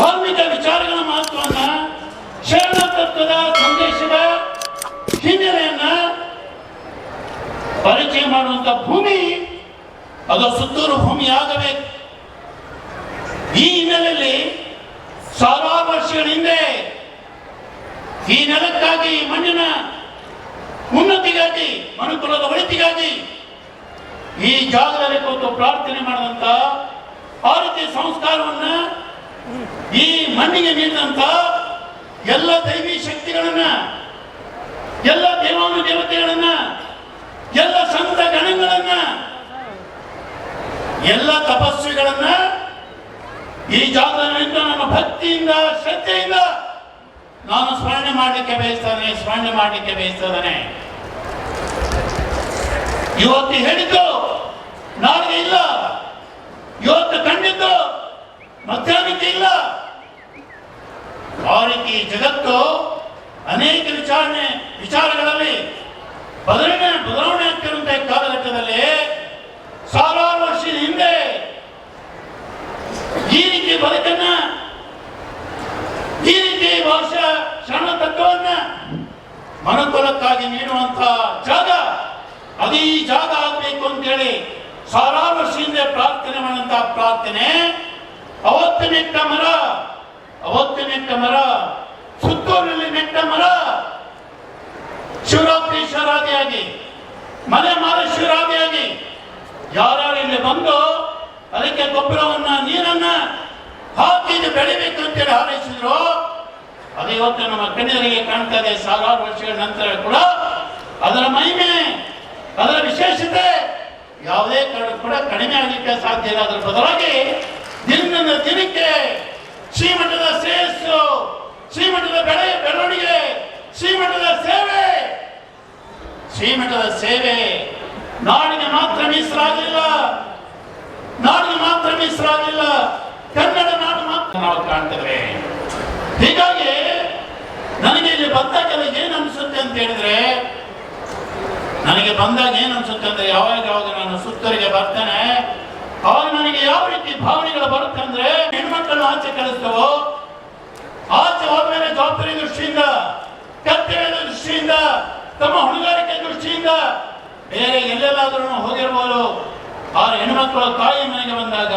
ಧಾರ್ಮಿಕ ವಿಚಾರಗಳ ಮಹತ್ವವನ್ನ ಶರಣ ತತ್ವದ ಸಂದೇಶದ ಹಿನ್ನೆಲೆಯನ್ನ ಪರಿಚಯ ಮಾಡುವಂತ ಭೂಮಿ, ಅದು ಸುತ್ತೂರು ಭೂಮಿ ಆಗಬೇಕು. ಈ ಹಿನ್ನೆಲೆಯಲ್ಲಿ ಸಾವಿರಾರು ವರ್ಷಗಳ ಹಿಂದೆ ಈ ನೆಲಕ್ಕಾಗಿ ಮಣ್ಣಿನ ಉನ್ನತಿಗಾಗಿ, ಮನುಕುಲದ ಒಳಿತಿಗಾಗಿ ಈ ಜಾಗದಲ್ಲಿ ಕೂತು ಪ್ರಾರ್ಥನೆ ಮಾಡಿದಂತ ಆ ರೀತಿ ಸಂಸ್ಕಾರವನ್ನ ಈ ಮಣ್ಣಿಗೆ ನೀಡಿದಂತ ಎಲ್ಲ ದೈವಿ ಶಕ್ತಿಗಳನ್ನ, ಎಲ್ಲ ದೇವಾನು ದೇವತೆಗಳನ್ನ, ಎಲ್ಲ ಸಂತ ಗಣಗಳನ್ನ, ಎಲ್ಲ ತಪಸ್ವಿಗಳನ್ನ ಈ ಜಾಗದಿಂದ, ನಮ್ಮ ಭಕ್ತಿಯಿಂದ, ಶ್ರದ್ಧೆಯಿಂದ ನಾನು ಸ್ಮರಣೆ ಮಾಡಲಿಕ್ಕೆ ಬಯಸ್ತಾನೆ, ಸ್ಮರಣೆ ಮಾಡಲಿಕ್ಕೆ ಬಯಸ್ತಾನೆ. ಇವತ್ತು ಹೇಳಿದ್ದು ನಾಳೆ ಇಲ್ಲ. ಇವತ್ತು ಕಂಡಿದ್ದು ಮಧ್ಯಾಹ್ನಕ್ಕೆ ಇಲ್ಲ ಆ ರೀತಿ ಜಗತ್ತು ಅನೇಕ ವಿಚಾರಣೆ, ವಿಚಾರಗಳಲ್ಲಿ ಬದಲಾವಣೆ ಬದಲಾವಣೆ ಆಗ್ತಿರುವಂತಹ ಕಾಲಘಟ್ಟದಲ್ಲಿ ಸಾವಿರಾರು ವರ್ಷದ ಹಿಂದೆ ಈ ರೀತಿ ಬದುಕನ್ನ, ಈ ರೀತಿ ಭಾಷಾ ಶರಣ ತತ್ವವನ್ನ ಮನುಕುಲಕ್ಕಾಗಿ ನೀಡುವಂತ ಜಾಗ, ಅದೇ ಜಾಗ ಆಗ್ಬೇಕು ಅಂತೇಳಿ ಸಾವಿರಾರು ಹಿಂದೆ ಪ್ರಾರ್ಥನೆ ಮಾಡುವಂತಹ ಪ್ರಾರ್ಥನೆ ಅವತ್ತು ನೆಟ್ಟ ಮರ, ಅವತ್ತು ನೆಟ್ಟ ಮರ ಸುತ್ತೂರಿನಲ್ಲಿ ನೆಟ್ಟ ಮರ. ಶಿವರಾತ್ರಿ ಮನೆ ಮಾರ ಶಿವರಾದಿಯಾಗಿ ಯಾರ್ಯಾರು ಇಲ್ಲಿ ಬಂದು, ಅದಕ್ಕೆ ಗೊಬ್ಬರವನ್ನ, ನೀರನ್ನ ಹಾಕಿ ಇದು ಬೆಳಿಬೇಕು ಅಂತೇಳಿ ಹಾರೈಸಿದ್ರು. ಅದು ಇವತ್ತು ನಮ್ಮ ಕಣ್ಣರಿಗೆ ಕಾಣ್ತಾ ಇದೆ, ಸಾವಿರಾರು ವರ್ಷಗಳ ನಂತರ ಕೂಡ. ಅದರ ಮಹಿಮೆ, ಅದರ ವಿಶೇಷತೆ ಯಾವುದೇ ಕಾರಣ ಕೂಡ ಕಡಿಮೆ ಆಗಲಿಕ್ಕೆ ಸಾಧ್ಯ ಇಲ್ಲ. ಅದರ ಬದಲಾಗಿ ದಿನದಿಂದ ದಿನಕ್ಕೆ ಶ್ರೀಮಠದ ಶ್ರೇಯಸ್ಸು, ಶ್ರೀಮಠದ ಬೆಳೆ, ಬೆಳವಣಿಗೆ, ಶ್ರೀಮಠದ ಸೇವೆ ಶ್ರೀಮಠದ ಸೇವೆ. ನಾಡಿಗೆ ಮಾತ್ರ ಮೀಸಲಾಗಿಲ್ಲ. ನಾಡಿಗೆ ಮಾತ್ರ ಮೀಸಲಾಗಿಲ್ಲ. ಕನ್ನಡ ನಾಡು ಮಾತ್ರ ನಾವು ಕಾಣ್ತೇವೆ ಹೀಗಾಗಿ ನನಗೆ ಇಲ್ಲಿ ಬಂದಾಗೆಲ್ಲ ಏನು ಅನಿಸುತ್ತೆ ಅಂತ ಹೇಳಿದ್ರೆ, ನನಗೆ ಬಂದಾಗ ಏನು ಅನ್ಸುತ್ತೆ ಅಂದ್ರೆ ಯಾವಾಗ ಯಾವಾಗ ನಾನು ಸುತ್ತರಿಗೆ ಬರ್ತೇನೆ ಆವಾಗ ನನಗೆ ಯಾವ ರೀತಿ ಭಾವನೆಗಳು ಬರುತ್ತೆ ಅಂದ್ರೆ ಹೆಣ್ಮಕ್ಕಳನ್ನ ಆಚೆ ಕಲಿಸ್ತವೋ ಆಚೆ ಹೋದ್ಮೇಲೆ ಜವಾಬ್ದಾರಿ ದೃಷ್ಟಿಯಿಂದ ಕರ್ತವ್ಯದ ದೃಷ್ಟಿಯಿಂದ, ತಮ್ಮ ಹೊಣೆಗಾರಿಕೆ ದೃಷ್ಟಿಯಿಂದ, ಬೇರೆ ಎಲ್ಲೆಲ್ಲಾದ್ರೂ ಹೋಗಿರ್ಬೋದು. ಆ ಹೆಣ್ಮಕ್ಳು ತಾಯಿ ಮನೆಗೆ ಬಂದಾಗ,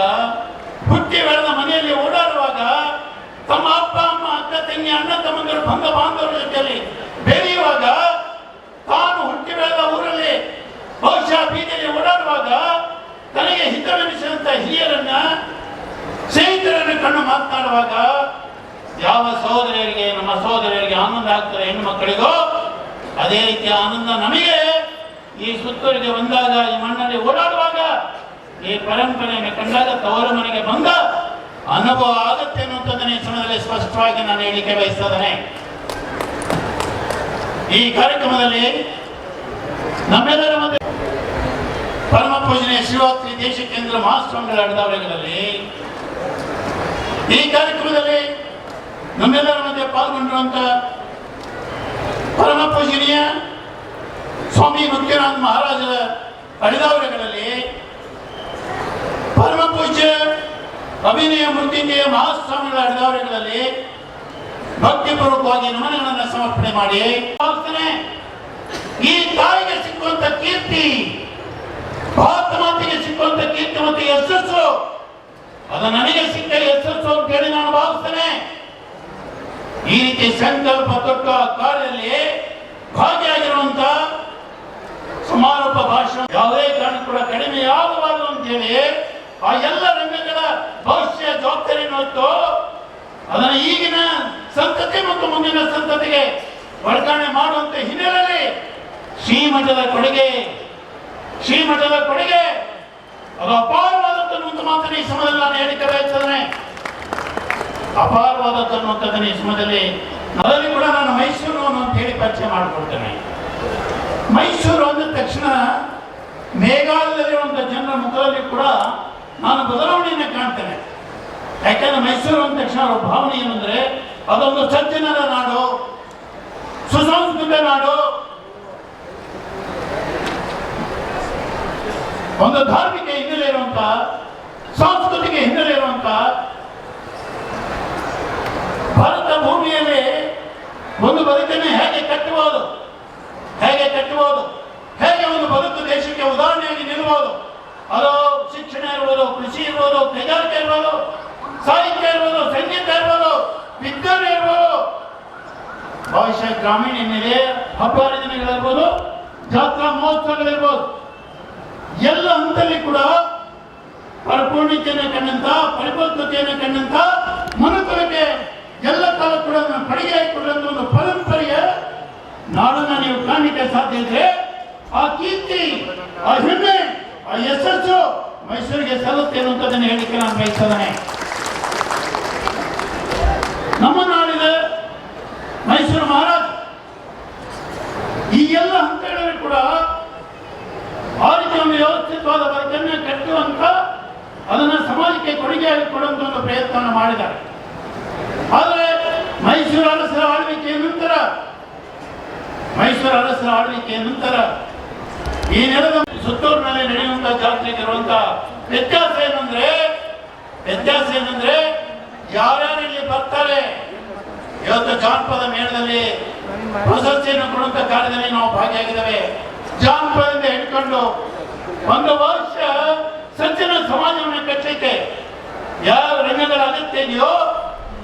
ಹುಟ್ಟಿ ಬೆಳೆದ ಮನೆಯಲ್ಲಿ ಓಡಾಡುವಾಗ ತಮ್ಮ ಅಪ್ಪ, ಅಮ್ಮ, ಅಕ್ಕ, ತಂಗಿ, ಅಣ್ಣ, ತಮ್ಮಂದಿರು ಬಂಧ ಬಾಂಧವರ ಜೊತೆಯಲ್ಲಿ ಬೆರೆಯುವಾಗ, ತಾನು ಹುಟ್ಟಿ ಬೆಳೆದ ಊರಲ್ಲಿ ಬಹುಶಃ ಬೀದಿಯಲ್ಲಿ ಓಡಾಡುವಾಗ ತನಗೆ ಹಿತವೆನಿಸಿದಂಥ ಹಿರಿಯರನ್ನ, ಸ್ನೇಹಿತರನ್ನು ಕಣ್ಣು ಮಾತನಾಡುವಾಗ ಯಾವ ಸಹೋದರಿಯರಿಗೆ, ನಮ್ಮ ಸಹೋದರಿಯರಿಗೆ ಆನಂದ ಆಗ್ತದೆ ಹೆಣ್ಣು ಮಕ್ಕಳಿಗೋ? ಅದೇ ರೀತಿಯ ಆನಂದ ನಮಗೆ ಈ ಸುತ್ತೂರಿಗೆ ಬಂದಾಗ, ಈ ಮಣ್ಣಲ್ಲಿ ಓಡಾಡುವಾಗ, ಈ ಪರಂಪರೆಯನ್ನು ಕಂಡಾಗ ತವರ ಮನೆಗೆ ಬಂದ ಅನುಭವ ಆಗುತ್ತೆ ಅನ್ನುವಂಥದ್ದನ್ನೇ ಸಮಯದಲ್ಲಿ ಸ್ಪಷ್ಟವಾಗಿ ನಾನು ಹೇಳಿಕೆ ಬಯಸ್ತೇನೆ. ಈ ಕಾರ್ಯಕ್ರಮದಲ್ಲಿ ನಮ್ಮೆಲ್ಲರ ಮಧ್ಯೆ ಪರಮ ಪೂಜನೆ ಶಿವರಾತ್ರಿ ದೇಶ ಕೇಂದ್ರ ಮಹಾಸ್ವಾಮಿಗಳ ಅಡದಾವಳಿಗಳಲ್ಲಿ ಈ ಕಾರ್ಯಕ್ರಮದಲ್ಲಿ ನಮ್ಮೆಲ್ಲರ ಮಧ್ಯೆ ಪಾಲ್ಗೊಂಡಿರುವಂತ ಪರಮ ಪೂಜನೀಯ ಸ್ವಾಮಿ ಮುಕ್ತಿನಾಥ್ ಮಹಾರಾಜರ ಅಡಿದಾವರೆಗಳಲ್ಲಿ ಪರಮ ಪೂಜ್ಯ ಅಭಿನಯ ಮೃತ್ಯುಂಜಯ ಮಹಾಸ್ವಾಮಿಗಳ ಅಡಿದಾವರೆಗಳಲ್ಲಿ ಭಕ್ತಿಪೂರ್ವಕವಾಗಿ ನಮನಗಳನ್ನು ಸಮರ್ಪಣೆ ಮಾಡಿ ಈ ತಾಯಿಗೆ ಸಿಕ್ಕುವಂತ ಕೀರ್ತಿ ಭಾರತ ಮಾತೆಗೆ ಸಿಕ್ಕುವಂತ ಕೀರ್ತಿ ಮತ್ತು ಯಶಸ್ಸು. ಅದು ನನಗೆ ಸಿಕ್ಕ ಯಶಸ್ಸು ಅಂತ ಹೇಳಿ ನಾನು ಭಾವಿಸ್ತೇನೆ. ಈ ರೀತಿ ಸಂಕಲ್ಪ ತೊಟ್ಟ ಕಾರ್ಯದಲ್ಲಿ ಭಾಗಿಯಾಗಿರುವಂತ ಸಮಾರೋಪ ಭಾಷಣ ಯಾವುದೇ ಕಾರಣ ಕೂಡ ಕಡಿಮೆ ಆಗಬಾರದು ಅಂತ ಹೇಳಿ ಆ ಎಲ್ಲ ರಂಗಗಳ ಭವಿಷ್ಯ ಜವಾಬ್ದಾರಿ ಹೊತ್ತು ಅದನ್ನು ಈಗಿನ ಸಂತತಿ ಮತ್ತು ಮುಂದಿನ ಸಂತತಿಗೆ ವರ್ಗಾವಣೆ ಮಾಡುವಂತ ಹಿನ್ನೆಲೆಯಲ್ಲಿ ಶ್ರೀಮಠದ ಕೊಡುಗೆ ಶ್ರೀಮಠದ ಕೊಡುಗೆ ಅದು ಅಪಾರವಾದದ್ದನ್ನು ಮಾತನ್ನು ಈ ಸಮಯದಲ್ಲಿ ನಾನು ಹೇಳಿಕೆ ಬಯಸ್ತೇನೆ. ಅಪಾರವಾದದ್ದನ್ನು ಈ ಸಮಯದಲ್ಲಿ ಅದರಲ್ಲಿ ಕೂಡ ನಾನು ಮೈಸೂರು ಅಂತ ಹೇಳಿ ಪರಿಚಯ ಮಾಡಿಕೊಡ್ತೇನೆ ಮೈಸೂರು ಅಂದ ತಕ್ಷಣ ಮೇಘಾಲಯದಲ್ಲಿರುವಂಥ ಜನರ ಮುಖದಲ್ಲಿ ಕೂಡ ನಾನು ಬದಲಾವಣೆಯನ್ನು ಕಾಣ್ತೇನೆ. ಯಾಕಂದ್ರೆ ಮೈಸೂರು ಅಂದ ತಕ್ಷಣ ಅವರ ಭಾವನೆ ಏನಂದ್ರೆ, ಅದೊಂದು ಸಜ್ಜನರ ನಾಡು, ಸುಸಂಸ್ಕೃತ ನಾಡು ಒಂದು ಧಾರ್ಮಿಕ ಹಿನ್ನೆಲೆ ಇರುವಂತ, ಸಾಂಸ್ಕೃತಿಕ ಹಿನ್ನೆಲೆ ಇರುವಂತ ಒಂದು ಬದುಕನ್ನು ಹೇಗೆ ಕಟ್ಟಬಹುದು? ಹೇಗೆ ಕಟ್ಟಬಹುದು? ಹೇಗೆ ಒಂದು ಬದುಕು ದೇಶಕ್ಕೆ ಉದಾಹರಣೆಯಾಗಿ ನಿಲ್ಲಬಹುದು ಅದು ಶಿಕ್ಷಣ ಇರ್ಬೋದು, ಕೃಷಿ ಇರ್ಬೋದು, ಕೈಗಾರಿಕೆ ಇರ್ಬೋದು, ಸಾಹಿತ್ಯ ಇರ್ಬೋದು, ಸಂಗೀತ ಇರ್ಬೋದು, ವಿಜ್ಞಾನ ಇರ್ಬೋದು. ಬಹುಶಃ ಗ್ರಾಮೀಣ ಹಿನ್ನೆಲೆ, ಹಬ್ಬ ಹರಿದಿನಗಳಿರ್ಬೋದು, ಜಾತ್ರಾ ಮಹೋತ್ಸವಗಳಿರ್ಬೋದು. ಎಲ್ಲ ಹಂತದಲ್ಲಿ ಕೂಡ ಪರಿಪೂರ್ಣತೆಯನ್ನು ಕಂಡಂತ ಪರಿಪಕ್ವತೆಯನ್ನು ಕಂಡಂತ ಮನುಕುಲಕ್ಕೆ ಎಲ್ಲ ಕಾಲ ಕೂಡ ಪಡಿಗೆ ಹಾಕಿಕೊಳ್ಳುವಂತ ಒಂದು ಪರಂಪರೆಯ ನಾಡನ್ನ ನೀವು ಕಾಣಲಿಕ್ಕೆ ಸಾಧ್ಯ ಇದ್ರೆ, ಆ ಕೀರ್ತಿ, ಆ ಹೆಮ್ಮೆ, ಆ ಯಶಸ್ಸು ಮೈಸೂರಿಗೆ ಸಲ್ಲುತ್ತೆ ಅನ್ನುವಂಥದ್ದನ್ನು ಹೇಳಿಕೆ ನಾನು ಬಯಸ್ತೇನೆ. ನಮ್ಮ ನಾಡಿನ ಮೈಸೂರು ಮಹಾರಾಜ್ ಈ ಎಲ್ಲ ರೀತಿ ಒಂದು ವ್ಯವಸ್ಥಿತವಾದ ಬದುಕನ್ನು ಕಟ್ಟುವಂತ ಅದನ್ನ ಸಮಾಜಕ್ಕೆ ಕೊಡುಗೆಯಾಗಿ ಕೊಡುವಂತ ಒಂದು ಪ್ರಯತ್ನವನ್ನು ಮಾಡಿದ್ದಾರೆ. ಆದರೆ ಮೈಸೂರು ಅರಸರ ಆಳ್ವಿಕೆಯ ನಂತರ, ಮೈಸೂರು ಅರಸರ ಆಳ್ವಿಕೆಯ ನಂತರ ಈ ನೆಲದ ಸುತ್ತೂರಿನಲ್ಲಿ ನಡೆಯುವಂಥ ಜಾತ್ರೆಗೆ ಇರುವಂತ ವ್ಯತ್ಯಾಸ ಏನಂದ್ರೆ ವ್ಯತ್ಯಾಸ ಏನಂದ್ರೆ ಯಾರ್ಯಾರು ಇಲ್ಲಿ ಬರ್ತಾರೆ? ಇವತ್ತು ಜಾನಪದ ಮೇಳದಲ್ಲಿ ಪ್ರಶಸ್ತಿಯನ್ನು ಕೊಡುವಂತ ಕಾರ್ಯದಲ್ಲಿ ನಾವು ಭಾಗಿಯಾಗಿದ್ದೇವೆ. ಜಾನಪದದಿಂದ ಹಿಡ್ಕೊಂಡು ಒಂದು ವರ್ಷ ಸಜ್ಜನ ಸಮಾಜವನ್ನು ಕಟ್ಟಲಿಕ್ಕೆ ಯಾವ ರಂಗಗಳ ಅಗತ್ಯ ಇದೆಯೋ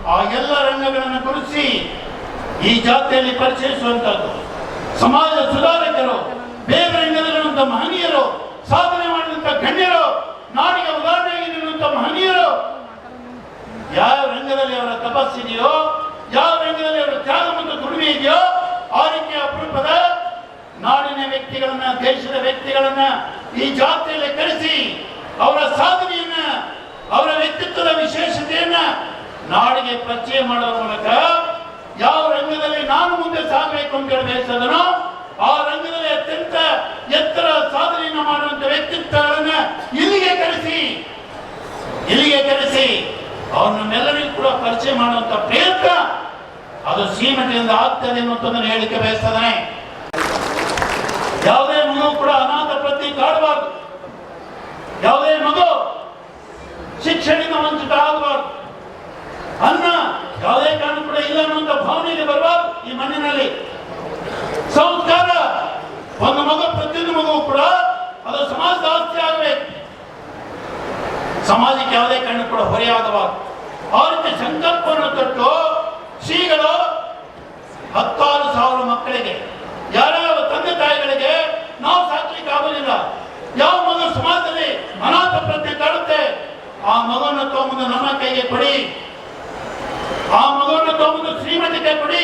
ಆ ಎಲ್ಲ ರಂಗಗಳನ್ನು ಗುರುತಿಸಿ ಈ ಜಾತಿಯಲ್ಲಿ ಪರಿಚಯಿಸುವಂತದ್ದು ಸಮಾಜ ಸುಧಾರಕರು ಬೇರೆ ರಂಗದಲ್ಲಿರುವಂತಹ ಮಹನೀಯರು ಸಾಧನೆ ಮಾಡಿದಂತ ಗಣ್ಯರು ನಾಡಿಗೆ ಉದಾಹರಣೆಯಾಗಿ ನಿಲ್ಲುವಂತ ಮಹನೀಯರು ಯಾವ ರಂಗದಲ್ಲಿ ಅವರ ತಪಸ್ಸಿದೆಯೋ ಯಾವ ರಂಗದಲ್ಲಿ ಅವರ ತ್ಯಾಗ ಮತ್ತು ದುಡಿಮೆ ಇದೆಯೋ ಆ ರೀತಿಯ ಅಪರೂಪದ ನಾಡಿನ ವ್ಯಕ್ತಿಗಳನ್ನ ದೇಶದ ವ್ಯಕ್ತಿಗಳನ್ನ ಈ ಜಾತ್ರೆಯಲ್ಲಿ ಕರೆಸಿ ಅವರ ಸಾಧನೆಯನ್ನ ಅವರ ವ್ಯಕ್ತಿತ್ವದ ವಿಶೇಷತೆಯನ್ನ ನಾಡಿಗೆ ಪರಿಚಯ ಮಾಡುವ ಮೂಲಕ ಯಾವ ರಂಗದಲ್ಲಿ ನಾನು ಮುಂದೆ ಸಾಗಬೇಕು ಅಂತ ಹೇಳಿ ಆ ರಂಗದಲ್ಲಿ ಅತ್ಯಂತ ಎತ್ತರ ಸಾಧನೆಯನ್ನು ಮಾಡುವಂತ ವ್ಯಕ್ತಿತ್ವಗಳನ್ನ ಇಲ್ಲಿಗೆ ಕರೆಸಿ. ಇಲ್ಲಿಗೆ ಕರೆಸಿ. ಅವ್ರನ್ನೆಲ್ಲರಿಗೂ ಕೂಡ ಪರಿಚಯ ಮಾಡುವಂತ ಪ್ರಯತ್ನ ಅದು ಸೀಮಿತದಿಂದ ಆಗ್ತದೆ ಅನ್ನುವಂಥದ್ದನ್ನು ಹೇಳಿಕೆ ಬಯಸ್ತದಾನೆ ಯಾವುದೇ ಮಗು ಕೂಡ ಅನಾಥ ಪ್ರತಿ ಕಾಡಬಾರ್ದು ಯಾವುದೇ ಮಗು ಶಿಕ್ಷಣದಿಂದ ವಂಚಿತ ಆಗಬಾರ್ದು ಅನ್ನ ಯಾವುದೇ ಕಾರಣ ಕೂಡ ಇಲ್ಲ ಅನ್ನುವಂಥ ಭಾವನೆಗೆ ಬರಬಾರ್ದು ಈ ಮಣ್ಣಿನಲ್ಲಿ ಸಂಸ್ಕಾರ ಒಂದು ಮಗು ಪ್ರತಿಯೊಂದು ಮಗು ಕೂಡ ಅದು ಸಮಾಜದ ಆಸ್ತಿ ಆಗಬೇಕು ಸಮಾಜಕ್ಕೆ ಯಾವುದೇ ಕಣ್ಣು ಕೂಡ ಹೊರೆಯಾಗಬಾರದು ಆ ರೀತಿ ಸಂಕಲ್ಪವನ್ನು ತೊಟ್ಟು ಶ್ರೀಗಳು ಹತ್ತಾರು ಸಾವಿರ ಮಕ್ಕಳಿಗೆ ಯಾರ್ಯಾವ ತಂದೆ ತಾಯಿಗಳಿಗೆ ನಾವು ಸಾಕ್ಲಿಕ್ಕೆ ಆಗೋದಿಲ್ಲ ಯಾವ ಮಗು ಸಮಾಜದಲ್ಲಿ ಅನಾಥ ಪ್ರಜ್ಞೆ ಕಾಡುತ್ತೆ, ಆ ಮಗುವನ್ನು ತಗೊಂಬಂದು ನಮ್ಮ ಕೈಗೆ ಕೊಡಿ. ಆ ಮಗುವನ್ನು ತಗೊಂಬಂದು ಶ್ರೀಮತಿಗೆ ಕೊಡಿ.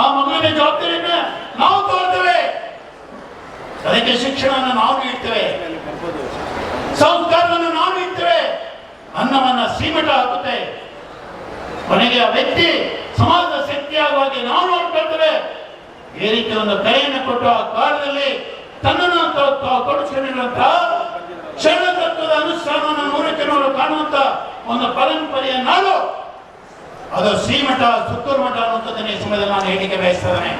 ಆ ಮಗುವಿನ ಜವಾಬ್ದಾರಿಯನ್ನ ನಾವು ತೋರ್ತೇವೆ. ಅದಕ್ಕೆ ಶಿಕ್ಷಣವನ್ನು ನಾವು ನೀಡ್ತೇವೆ. ಇರ್ತೇವೆ ಹಾಕುತ್ತೆ ಕೊನೆಗೆ ಆ ವ್ಯಕ್ತಿ ಸಮಾಜದ ಶಕ್ತಿಯಾಗುವಾಗಿ ನಾವು ನೋಡ್ಕೊಳ್ತೇವೆ ಈ ರೀತಿ ಒಂದು ಕೈಯನ್ನು ಕೊಟ್ಟು ಆ ಕಾಲದಲ್ಲಿ ತನ್ನನ್ನು ತೊಡಗಿಸಿಕೊಂಡಿರುವಂತ ಶರಣ ತತ್ವದ ಅನುಷ್ಠಾನವನ್ನು ನೂರಕ್ಕೆ ನೂರು ಕಾಣುವಂತ ಒಂದು ಪರಂಪರೆಯ ನಾಡು. ಅದು ಶ್ರೀಮಠ, ಸುತ್ತೂರು ಮಠ ಅನ್ನುವಂಥದ್ದನ್ನು ಸಮಯದಲ್ಲಿ ನಾನು ಹೇಳಿಕೆ ಬಯಸ್ತೇನೆ.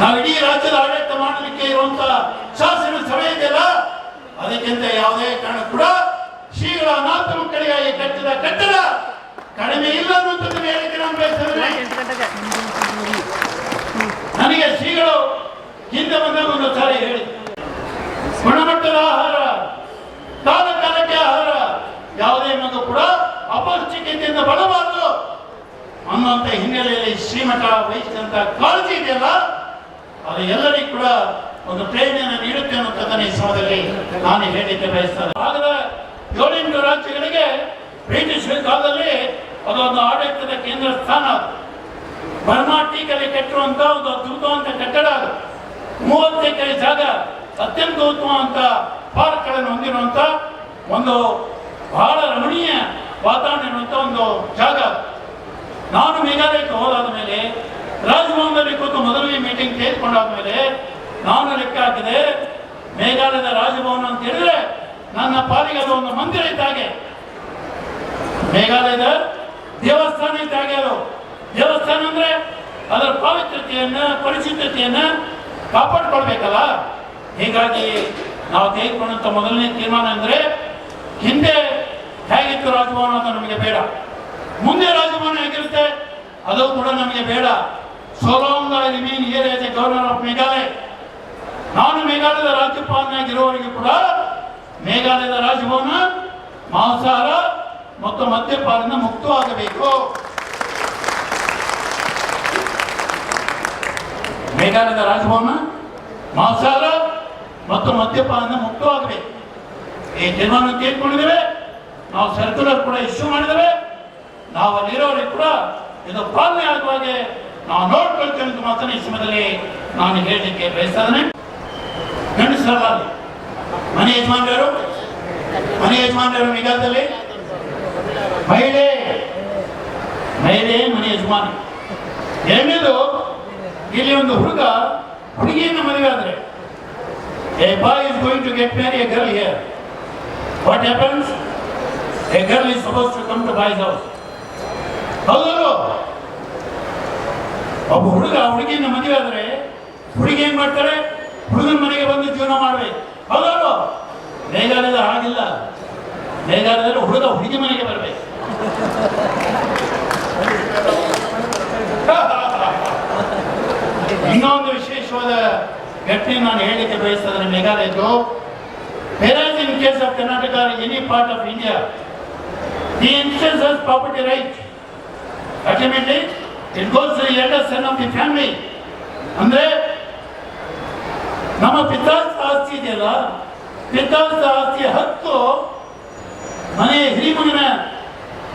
ನಾವು ಇಡೀ ರಾಜ್ಯದ ಆಡಳಿತ ಮಾಡಲಿಕ್ಕೆ ಇರುವಂತಹ ಶಾಸನ ಸಭೆ ಇದೆಯಲ್ಲ? ಅದಕ್ಕಿಂತ ಯಾವುದೇ ಕಾರಣ ಕೂಡ ಶ್ರೀಗಳ ಅನಾಥ ಮಕ್ಕಳಿಗಾಗಿ ಕಟ್ಟಿದ ಕಟ್ಟಡ ಕಡಿಮೆ ಇಲ್ಲ ಅನ್ನುವಂಥದ್ದನ್ನು ಹೇಳಿಕೆ ನಾನು ಬಯಸ್ತೇನೆ. ನನಗೆ ಶ್ರೀಗಳು ಹಿಂದೆ ಬಂದಾಗ ಒಂದು ಸಾರಿ ಹೇಳಿ. ಗುಣಮಟ್ಟದ ಆಹಾರ ಕಾಲ ಕಾಲಕ್ಕೆ ಆಹಾರ ಯಾವುದೇ ಮಗು ಕೂಡ ಅಪೌಷ್ಟಿಕತೆಯಿಂದ ಬಡಬಾರದು ಅನ್ನುವಂಥ ಹಿನ್ನೆಲೆಯಲ್ಲಿ ಶ್ರೀಮಠ ವಹಿಸಿದಂಥ ಕಾಳಜಿ ಇದೆಯಲ್ಲ ಅದು ಎಲ್ಲರಿಗೂ ಕೂಡ ಒಂದು ಪ್ರೇರಣೆಯನ್ನು ನೀಡುತ್ತೆ ಅನ್ನುವಂಥದ್ದನ್ನು ಈ ಸಮಯದಲ್ಲಿ ನಾನು ಹೇಳಿಕೆ ಬಯಸ್ತೇನೆ. ಏಳೆಂಟು ರಾಜ್ಯಗಳಿಗೆ ಬ್ರಿಟಿಷ್ ಕಾಲದಲ್ಲಿ ಅದೊಂದು ಆಡಳಿತದ ಕೇಂದ್ರ ಸ್ಥಾನ ಅದು. ಬರ್ಮಾ ಒಂದು ಅದ್ಭುತವಂತ ಕಟ್ಟಡ ಅದು. ಮೂವತ್ತು ಎಕರೆ ಜಾಗ, ಅತ್ಯಂತ ಉತ್ತಮವಂತ ಪಾರ್ಕ್ಗಳನ್ನು ಹೊಂದಿರುವಂತ ಒಂದು ಬಹಳ ರಮಣೀಯ ವಾತಾವರಣ ಇರುವಂತ ಒಂದು ಜಾಗ ನಾನು ಮೇಘಾಲಯಕ್ಕೆ ಹೋದಾದ ಮೇಲೆ, ರಾಜಭವನದಲ್ಲಿ ಕೂತು ಮೊದಲನೇ ಮೀಟಿಂಗ್ ತೆಗೆದುಕೊಂಡಾದ ಮೇಲೆ, ನಾನು ಲೆಕ್ಕ ಹಾಕಿದೆ, ಮೇಘಾಲಯದ ರಾಜಭವನ ಅಂತ ಹೇಳಿದ್ರೆ ನನ್ನ ಪಾಲಿಗೆ ಅದು ಒಂದು ಮಂದಿರ ಇದ್ದಾಗೆ ಮೇಘಾಲಯದ ದೇವಸ್ಥಾನ ಇದ್ದಾಗೆ ಅದು. ದೇವಸ್ಥಾನ ಅಂದ್ರೆ ಅದರ ಪಾವಿತ್ರತೆಯನ್ನ ಪರಿಶುದ್ಧತೆಯನ್ನ ಕಾಪಾಡ್ಕೊಳ್ಬೇಕಲ್ಲ? ಹೀಗಾಗಿ ನಾವು ತೆಗೆದುಕೊಂಡಂತ ಮೊದಲನೇ ತೀರ್ಮಾನ ಅಂದ್ರೆ ಹಿಂದೆ ಹೇಗಿತ್ತು ರಾಜಭವನ ಅಂತ ನಮಗೆ ಬೇಡ. ಮುಂದೆ ರಾಜಭವನ ಹೇಗಿರುತ್ತೆ? ಅದು ಕೂಡ ನಮಗೆ ಬೇಡ. So long remain here governor of Meghalaya. ನಾನು ಮೇಘಾಲಯದ ರಾಜ್ಯಪಾಲನಾಗಿರುವ ಮೇಘಾಲಯದ ರಾಜಭವನ ಮಾಂಸಾಹಾರ ಮತ್ತು ಮದ್ಯಪಾಲನ ಮುಕ್ತವಾಗಬೇಕು. ಮೇಘಾಲಯದ ರಾಜಭವನ ಮಾಂಸಾಹಾರ ಮತ್ತು ಮದ್ಯಪಾಲನ ಮುಕ್ತವಾಗಬೇಕು. ಈ ತೀರ್ಮಾನ ತೆಗೆದುಕೊಂಡಿದ್ದೇವೆ. ನಾವು ಸರ್ಕ್ಯುಲರ್ ಕೂಡ ಇಶ್ಯೂ ಮಾಡಿದ್ದೇವೆ. ನಾವು ಅಲ್ಲಿರೋರಿಗೆ ಕೂಡ ಇದು ಪಾಲನೆ ಆಗುವ ಹಾಗೆ ನಾವು ನೋಡ್ಕೊಳ್ತೇವೆ ಮಾತನ್ನ ಈ ಸಮಯದಲ್ಲಿ ನಾನು ಹೇಳಲಿಕ್ಕೆ ಬಯಸ್ತಾ ಇದ್ದೇನೆ. ಮನೆ ಯಜಮಾನರು? ಮನೆ ಯಜಮಾನರು ನಿಗಾದಲ್ಲಿ? ಮಹಿಳೆ. ಮಹಿಳೆ, ಮನೆ ಯಜಮಾನ. ಎರಡನೇದು, ಇಲ್ಲಿ ಒಂದು ಹುಡುಗ, ಹುಡುಗಿಯನ್ನು ಮದುವೆ ಆದರೆ a boy is going to get marry a girl here what happens a girl is suppose to come to boy's house ಹೌದಲ್ವ? ಒಬ್ಬ ಹುಡುಗ ಹುಡುಗಿಯನ್ನು ಮದುವೆ ಆದರೆ, ಹುಡುಗಿ ಏನ್ ಮಾಡ್ತಾರೆ? ಹುಡುಗನ ಮನೆಗೆ ಬಂದು ಜೀವನ ಮಾಡ್ಬೇಕು. ಹೌದಲ್ಲ ಮೇಘಾಲಯದ ಆಗಿಲ್ಲ ಮೇಗಾಲಯದಲ್ಲೂ ಹುಡುಗ ಹುಡುಗಿ ಮನೆಗೆ ಬರಬೇಕು. ಇನ್ನೊಂದು ವಿಶೇಷವಾದ ಹೆಟ್ಲಿಂಗ್ ನಾನು ಹೇಳಲಿಕ್ಕೆ ಬಯಸಾದರೆ ಮೇಘಾಲೇಜು ಮೇಘಾಲೇಜ್ in case of Karnataka any part of India E insurance also property right ultimate it it goes letters son of the family ಅಂದ್ರೆ ನಮ್ಮ ಪಿತಾಸ್ತ ಆಸ್ತಿ ಇದೆಯಲ್ಲ ಪಿತಾಸ್ತ ಆಸ್ತಿಯ ಹತ್ತು ಮನೆ ಹಿರಿಮಗನ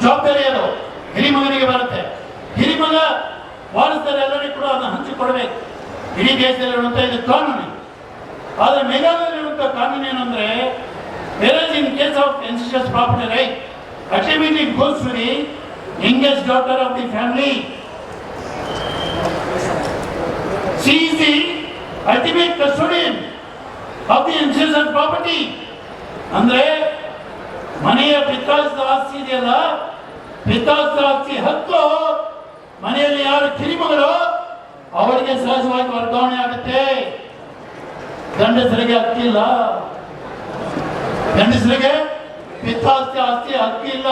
ಜವಾಬ್ದಾರಿ ಅದು. ಹಿರಿಮಗನಿಗೆ ಬರುತ್ತೆ. ಹಿರಿಮಗ ವಾರಸ್ದಾರ ಎಲ್ಲರಿಗೂ ಕೂಡ ಅದನ್ನು ಹಂಚಿಕೊಡ್ಬೇಕು. ಇಡೀ ದೇಶದಲ್ಲಿರುವಂಥ ಇದು ಕಾನೂನು. ಆದರೆ ಮೇಘಾಲಯದಲ್ಲಿರುವಂಥ ಕಾನೂನು ಏನಂದ್ರೆ marriage in case of ಎನ್ಸಿಷಸ್ property right it goes to the youngest daughter of the family she is the ultimate of the ancestral property. ಅಂದ್ರೆ ಮನೆಯ ಪಿತ್ತಾಸ್ತ ಆಸ್ತಿ ಇದೆಯಲ್ಲ? ಪಿತ್ತಾಸ್ತ ಆಸ್ತಿ ಹಕ್ಕು. ಮನೆಯಲ್ಲಿ ಯಾರು ಕಿರಿಮಗಳು? ಅವರಿಗೆ ಸಹಜವಾಗಿ ವರ್ಗಾವಣೆ ಆಗುತ್ತೆ. ಗಂಡಸರಿಗೆ ಹಕ್ಕಿಲ್ಲ ಗಂಡಸರಿಗೆ ಪಿತ್ತಾಸ್ತಿ ಆಸ್ತಿ ಹಕ್ಕಿಲ್ಲ